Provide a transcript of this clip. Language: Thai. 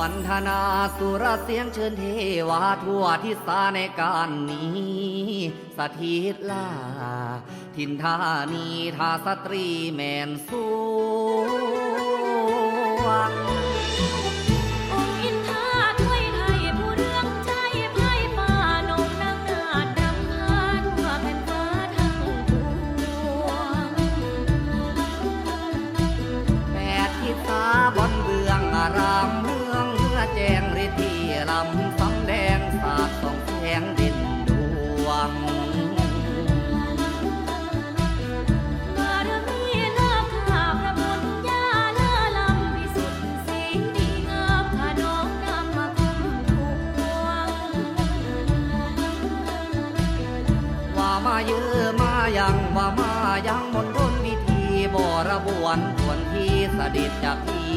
วันธนาสุรเสียงเชิญเทวาทั่วทิศาในการนี้ สถิตลา ทินธานีทาสตรีแมนส ธิลำสำแดงสาดส่องแสงเด่นดวง บารมีเลิกข้าพระบุญญาเลิศลำวิสุทธิ์สีดีงามข้าน้องนำมาคุ้มพวง ว่ามาเยอะมายังว่ามายังมนทนวิธีบรบวนทวนที่สดิดจากที่